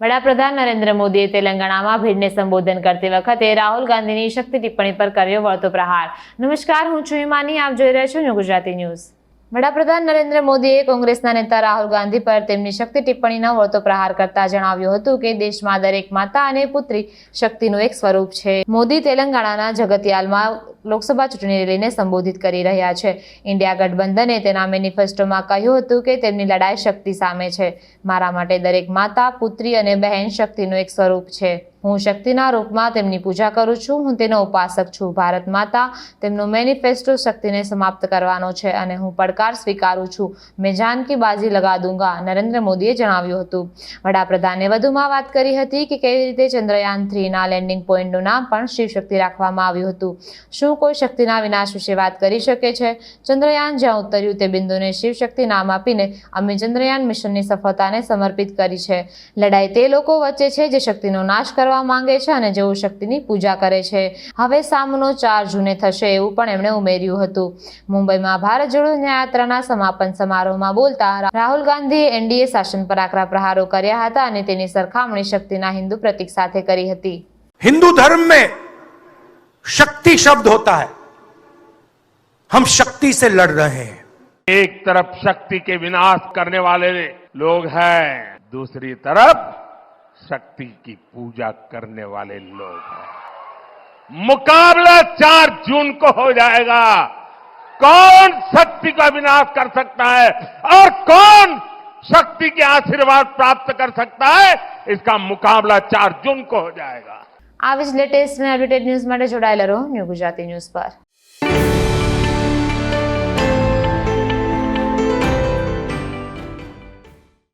વડાપ્રધાન નરેન્દ્ર મોદીએ તેલંગાણામાં ભીડને સંબોધન કરતી વખતે રાહુલ ગાંધીની શક્તિ ટિપ્પણી પર કર્યો વળતો પ્રહાર. નમસ્કાર, હું છું હિમાની. આપ જોઈ રહ્યા છો ગુજરાતી ન્યૂઝ. વડાપ્રધાન નરેન્દ્ર મોદીએ કોંગ્રેસના નેતા રાહુલ ગાંધી પર તેમની શક્તિ ટિપ્પણીનો વળતો પ્રહાર કરતા જણાવ્યું હતું કે દેશમાં દરેક માતા અને પુત્રી શક્તિનું એક સ્વરૂપ છે. મોદી તેલંગાણાના જગતિયાલમાં લોકસભા ચૂંટણી રેલીને સંબોધિત કરી રહ્યા છે. ઇન્ડિયા ગઠબંધને તેના મેનિફેસ્ટોમાં કહ્યું હતું કે તેમની લડાઈ શક્તિ સામે છે. મારા માટે દરેક માતા, પુત્રી અને બહેન શક્તિનું એક સ્વરૂપ છે. હું શક્તિના રૂપમાં તેમની પૂજા કરું છું. હું તેનો ઉપાસક છું. ભારત માતા તેમનો મેનિફેસ્ટો શક્તિને સમાપ્ત કરવાનો છે અને હું પડકાર સ્વીકારું છું. મેં જાનકી બાજી લગા દૂંગા, નરેન્દ્ર મોદીએ જણાવ્યું હતું. વડાપ્રધાને વધુમાં વાત કરી હતી કે કેવી રીતે ચંદ્રયાન થ્રીના લેન્ડિંગ પોઈન્ટનું નામ પણ શિવશક્તિ રાખવામાં આવ્યું હતું. શું કોઈ શક્તિના વિનાશ વિશે વાત કરી શકે છે? ચંદ્રયાન જ્યાં ઉતર્યું તે બિંદુને શિવશક્તિ નામ આપીને અમે ચંદ્રયાન મિશનની સફળતાને સમર્પિત કરી છે. લડાઈ તે લોકો વચ્ચે છે જે શક્તિનો નાશ કરવા માંગે છે અને જેઓ શક્તિની પૂજા કરે છે હવે સામનો ચાર જૂને થશે એવું પણ એમણે ઉમેર્યું હતું મુંબઈમાં ભારત જોડો ન્યાયયાત્રાના સમાપન સમારોહમાં બોલતા રાહુલ ગાંધીએ એનડીએ શાસન પર આકરા પ્રહારો કર્યા હતા અને તેની સરખામણી શક્તિના હિન્દુ પ્રતીક સાથે કરી હતી हिंदू धर्म में शक्ति शब्द होता है हम शक्ति से लड़ रहे हैं एक तरफ शक्ति के विनाश करने वाले लोग हैं दूसरी तरफ शक्ति की पूजा करने वाले लोग हैं मुकाबला चार जून को हो जाएगा कौन शक्ति का विनाश कर सकता है और कौन शक्ति के आशीर्वाद प्राप्त कर सकता है इसका मुकाबला चार जून को हो जाएगा આવી જ લેટેસ્ટ અને અપડેટેડ ન્યૂઝ માટે જોડાયેલા રહો ન્યૂ ગુજરાતી ન્યૂઝ પર